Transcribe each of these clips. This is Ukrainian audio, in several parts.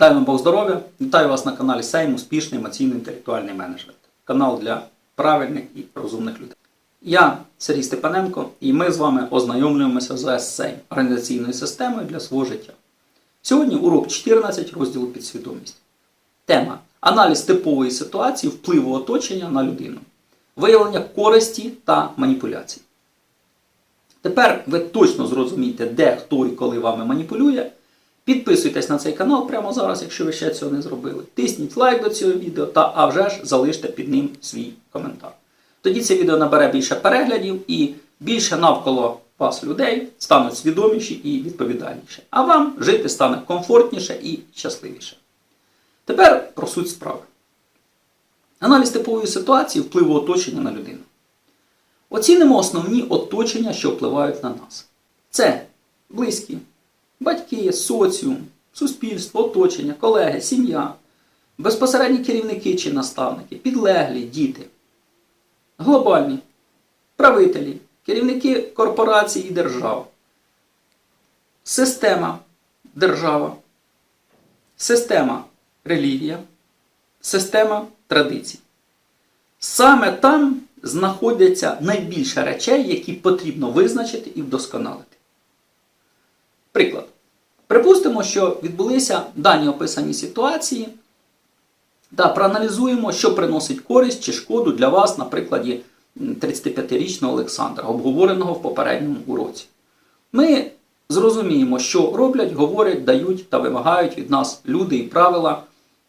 Дай вам Бог здоров'я. Вітаю вас на каналі Сейм Успішний емоційно-інтелектуальний менеджмент. Канал для правильних і розумних людей. Я Сергій Степаненко, і ми з вами ознайомлюємося з ОС-Сейм організаційною системою для свого життя. Сьогодні урок 14 розділу підсвідомість. Тема аналіз типової ситуації впливу оточення на людину, виявлення користі та маніпуляцій. Тепер ви точно зрозумієте, де, хто і коли вами маніпулює. Підписуйтесь на цей канал прямо зараз, якщо ви ще цього не зробили. Тисніть лайк до цього відео та а вже ж залиште під ним свій коментар. Тоді це відео набере більше переглядів і більше навколо вас людей стануть свідоміші і відповідальніші. А вам жити стане комфортніше і щасливіше. Тепер про суть справи. Аналіз типової ситуації впливу оточення на людину. Оцінимо основні оточення, що впливають на нас. Це близькі, батьки, соціум, суспільство, оточення, колеги, сім'я, безпосередні керівники чи наставники, підлеглі, діти, глобальні, правителі, керівники корпорацій і держав, система держава, система релігія, система традицій. Саме там знаходяться найбільше речей, які потрібно визначити і вдосконалити. Приклад. Припустимо, що відбулися дані описані ситуації, та проаналізуємо, що приносить користь чи шкоду для вас на прикладі 35-річного Олександра, обговореного в попередньому уроці. Ми зрозуміємо, що роблять, говорять, дають та вимагають від нас люди і правила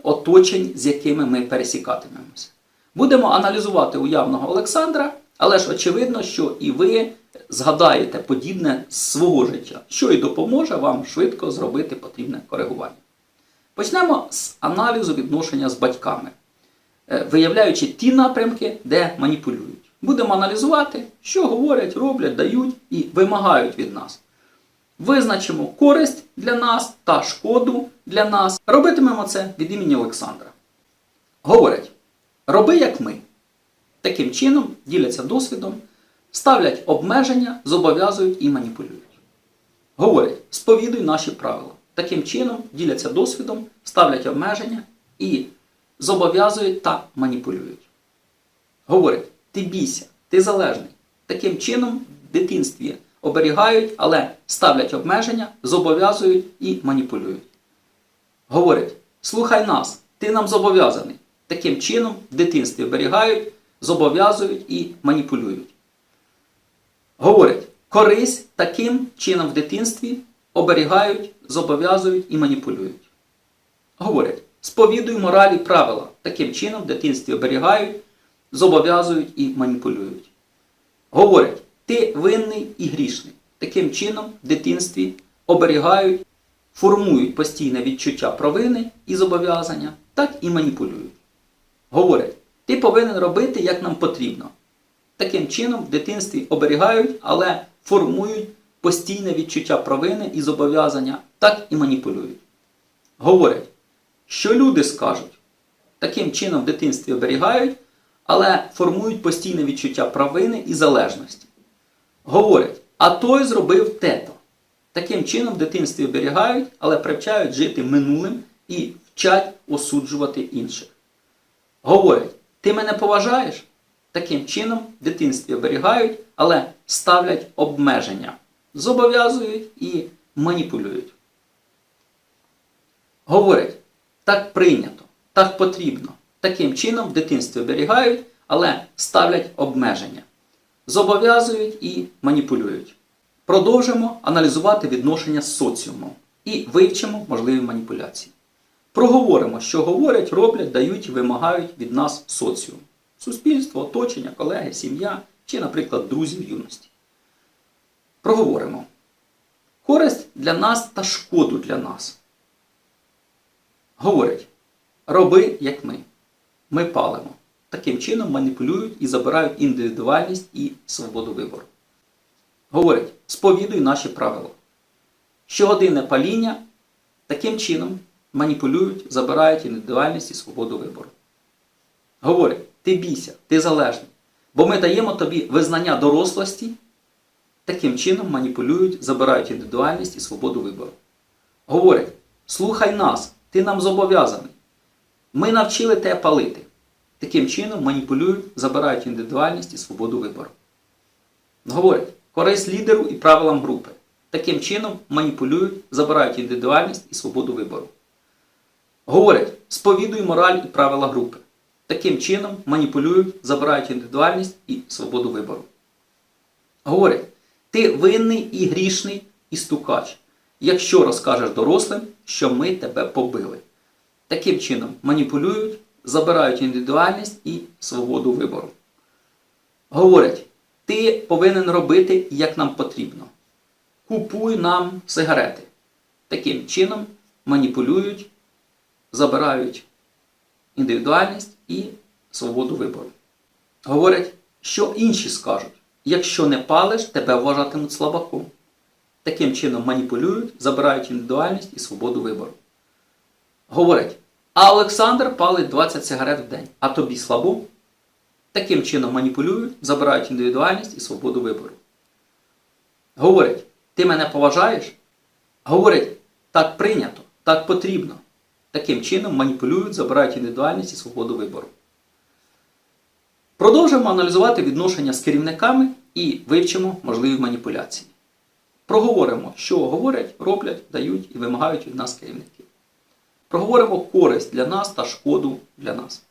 оточень, з якими ми пересікатимемося. Будемо аналізувати уявного Олександра, але ж очевидно, що і ви згадаєте подібне з свого життя, що і допоможе вам швидко зробити потрібне коригування. Почнемо з аналізу відношення з батьками, е, виявляючи ті напрямки, де маніпулюють. Будемо аналізувати, що говорять, роблять, дають і вимагають від нас. Визначимо користь для нас та шкоду для нас. Робитимемо це від імені Олександра. Говорять, роби як ми. Таким чином діляться досвідом, ставлять обмеження, зобов'язують і маніпулюють. Говорять, сповідуй наші правила. Таким чином діляться досвідом, ставлять обмеження і зобов'язують та маніпулюють. Говорять, ти бійся, ти залежний. Таким чином в дитинстві оберігають, але ставлять обмеження, зобов'язують і маніпулюють. Говорять, слухай нас, ти нам зобов'язаний. Таким чином в дитинстві оберігають, зобов'язують і маніпулюють. Говорять, корись таким чином в дитинстві оберігають, зобов'язують і маніпулюють. Говорять, сповідуй моралі правила. Таким чином в дитинстві оберігають, зобов'язують і маніпулюють. Говорять, ти винний і грішний. Таким чином в дитинстві оберігають, формують постійне відчуття провини і зобов'язання, так і маніпулюють. Говорять, ти повинен робити, як нам потрібно. Таким чином в дитинстві оберігають, але формують постійне відчуття провини і зобов'язання, так і маніпулюють. Говорять, що люди скажуть. Таким чином в дитинстві оберігають, але формують постійне відчуття провини і залежності. Говорять, а той зробив тето. Таким чином в дитинстві оберігають, але привчають жити минулим і вчать осуджувати інших. Говорять, ти мене поважаєш? Таким чином в дитинстві оберігають, але ставлять обмеження, зобов'язують і маніпулюють. Говорять, так прийнято, так потрібно. Таким чином в дитинстві оберігають, але ставлять обмеження, зобов'язують і маніпулюють. Продовжимо аналізувати відношення з соціумом і вивчимо можливі маніпуляції. Проговоримо, що говорять, роблять, дають і вимагають від нас соціум. Суспільство, оточення, колеги, сім'я чи, наприклад, друзі в юності. Проговоримо. Користь для нас та шкоду для нас. Говорять, роби, як ми. Ми палимо. Таким чином маніпулюють і забирають індивідуальність і свободу вибору. Говорять, сповідуй наші правила. Щогодинне паління таким чином маніпулюють, забирають індивідуальність і свободу вибору. Говорять, ти бійся, ти залежний. Бо ми даємо тобі визнання дорослості, таким чином маніпулюють, забирають індивідуальність і свободу вибору. Говорять, слухай нас, ти нам зобов'язаний. Ми навчили тебе палити. Таким чином маніпулюють, забирають індивідуальність і свободу вибору. Говорять, користь лідеру і правилам групи. Таким чином маніпулюють, забирають індивідуальність і свободу вибору. Говорять, сповідуй мораль і правила групи. Таким чином маніпулюють, забирають індивідуальність і свободу вибору. Говорять, ти винний і грішний і стукач, якщо розкажеш дорослим, що ми тебе побили. Таким чином маніпулюють, забирають індивідуальність і свободу вибору. Говорять, ти повинен робити, як нам потрібно. Купуй нам сигарети. Таким чином маніпулюють, забирають індивідуальність і свободу вибору. Говорять, що інші скажуть, якщо не палиш, тебе вважатимуть слабаком. Таким чином маніпулюють, забирають індивідуальність і свободу вибору. Говорять, а Олександр палить 20 сигарет в день, а тобі слабо? Таким чином маніпулюють, забирають індивідуальність і свободу вибору. Говорять, ти мене поважаєш? Говорять, так прийнято, так потрібно. Таким чином маніпулюють, забирають індивідуальність і свободу вибору. Продовжуємо аналізувати відношення з керівниками і вивчимо можливі маніпуляції. Проговоримо, що говорять, роблять, дають і вимагають від нас керівники. Проговоримо користь для нас та шкоду для нас.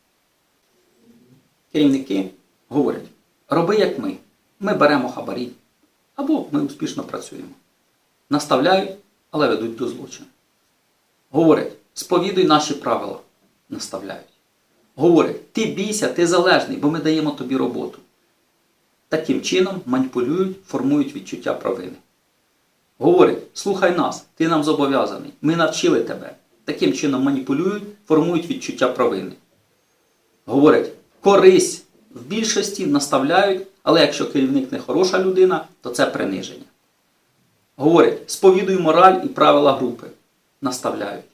Керівники говорять: роби як ми. Ми беремо хабарі. Або ми успішно працюємо. Наставляють, але ведуть до злочину. Говорять, сповідуй наші правила. Наставляють. Говорять, ти бійся, ти залежний, бо ми даємо тобі роботу. Таким чином маніпулюють, формують відчуття провини. Говорять, слухай нас, ти нам зобов'язаний, ми навчили тебе. Таким чином маніпулюють, формують відчуття провини. Говорять, корись в більшості наставляють, але якщо керівник не хороша людина, то це приниження. Говорять, сповідуй мораль і правила групи. Наставляють.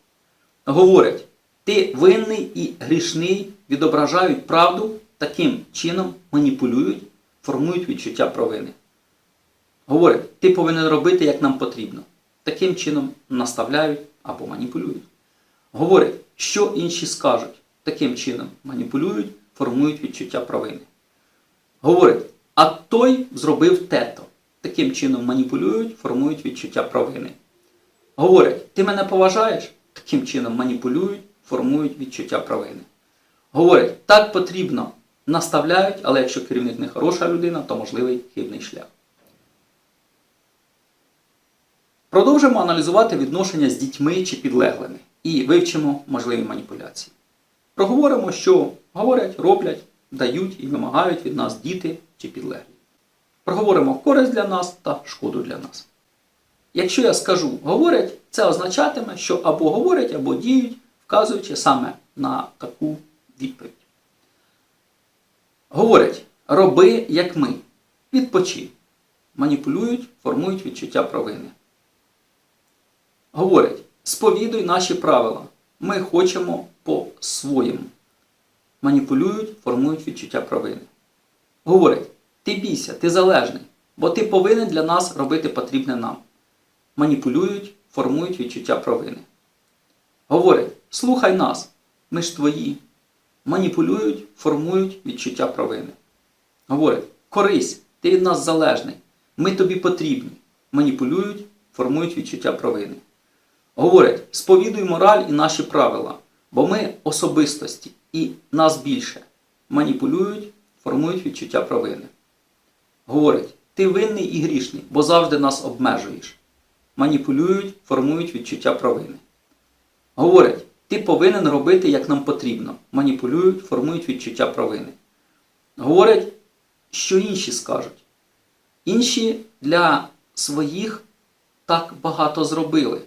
Говорять, ти винний і грішний відображають правду, таким чином маніпулюють, формують відчуття провини. Говорять, ти повинен робити, як нам потрібно. Таким чином наставляють або маніпулюють. Говорять, що інші скажуть. Таким чином маніпулюють, формують відчуття провини. Говорять, а той зробив тето. Таким чином маніпулюють, формують відчуття провини. Говорять, ти мене поважаєш? Таким чином маніпулюють, формують відчуття провини. Говорять, так потрібно, наставляють, але якщо керівник не хороша людина, то можливий хибний шлях. Продовжимо аналізувати відношення з дітьми чи підлеглими і вивчимо можливі маніпуляції. Проговоримо, що говорять, роблять, дають і вимагають від нас діти чи підлеглі. Проговоримо користь для нас та шкоду для нас. Якщо я скажу говорять, це означатиме, що або говорять, або діють, вказуючи саме на таку відповідь. Говорять, роби, як ми. Відпочи. Маніпулюють, формують відчуття провини. Говорять, сповідуй наші правила. Ми хочемо по-своєму. Маніпулюють, формують відчуття провини. Говорять, ти бійся, ти залежний, бо ти повинен для нас робити потрібне нам. Маніпулюють, формують відчуття провини. Говорять, слухай нас, ми ж твої. Маніпулюють, формують відчуття провини. Говорять, корись, ти від нас залежний, ми тобі потрібні. Маніпулюють, формують відчуття провини. Говорять, сповідуй мораль і наші правила, бо ми особистості і нас більше. Маніпулюють, формують відчуття провини. Говорять, ти винний і грішний, бо завжди нас обмежуєш. Маніпулюють, формують відчуття провини. Говорять, ти повинен робити, як нам потрібно. Маніпулюють, формують відчуття провини. Говорять, що інші скажуть. Інші для своїх так багато зробили.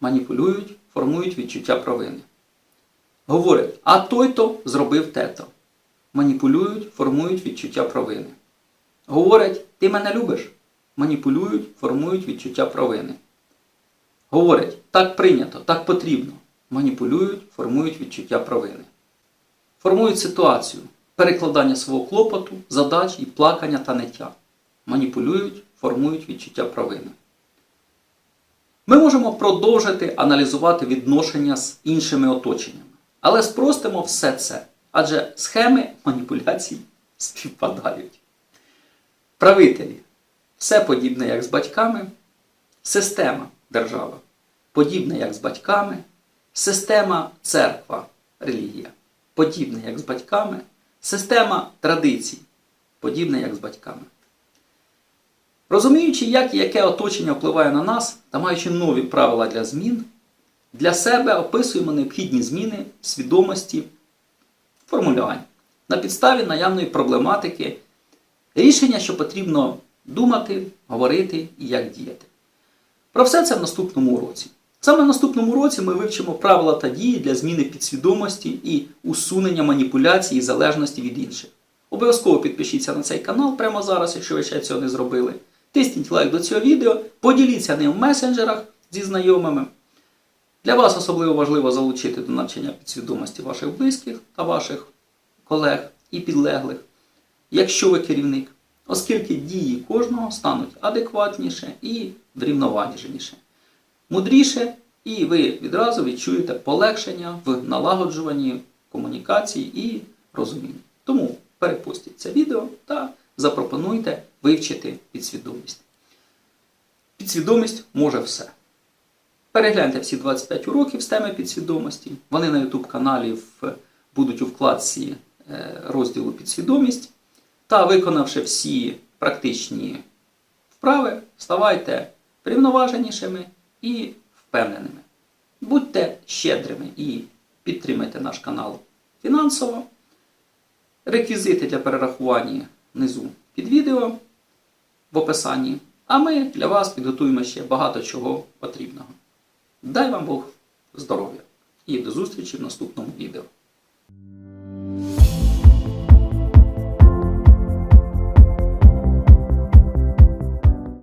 Маніпулюють, формують відчуття провини. Говорять, а той-то зробив тето. Маніпулюють, формують відчуття провини. Говорять, ти мене любиш? Маніпулюють, формують відчуття провини. Говорять, так прийнято, так потрібно. Маніпулюють, формують відчуття провини. Формують ситуацію перекладання свого клопоту, задач і плакання та ниття. Маніпулюють, формують відчуття провини. Ми можемо продовжити аналізувати відношення з іншими оточеннями, але спростимо все це, адже схеми маніпуляцій співпадають. Правителі все подібне, як з батьками, система держава. Подібне, як з батьками, система церква, релігія. Подібне, як з батьками, система традицій. Подібне, як з батьками. Розуміючи, як і яке оточення впливає на нас та маючи нові правила для змін, для себе описуємо необхідні зміни свідомості формулювань на підставі наявної проблематики, рішення, що потрібно думати, говорити і як діяти. Про все це в наступному уроці. Саме в наступному році ми вивчимо правила та дії для зміни підсвідомості і усунення маніпуляцій і залежності від інших. Обов'язково підпишіться на цей канал прямо зараз, якщо ви ще цього не зробили. Тисніть лайк до цього відео, поділіться ним в месенджерах зі знайомими. Для вас особливо важливо залучити до навчання підсвідомості ваших близьких та ваших колег і підлеглих, якщо ви керівник, оскільки дії кожного стануть адекватніше і врівноваженіше, мудріше, і ви відразу відчуєте полегшення в налагоджуванні комунікації і розуміння. Тому перепустіть це відео та запропонуйте вивчити підсвідомість. Підсвідомість може все. Перегляньте всі 25 уроків з теми підсвідомості. Вони на YouTube каналі будуть у вкладці е, розділу підсвідомість. Та виконавши всі практичні вправи, ставайте врівноваженішими і впевненими. Будьте щедрими і підтримайте наш канал фінансово. Реквізити для перерахування внизу під відео в описанні. А ми для вас підготуємо ще багато чого потрібного. Дай вам Бог здоров'я і до зустрічі в наступному відео.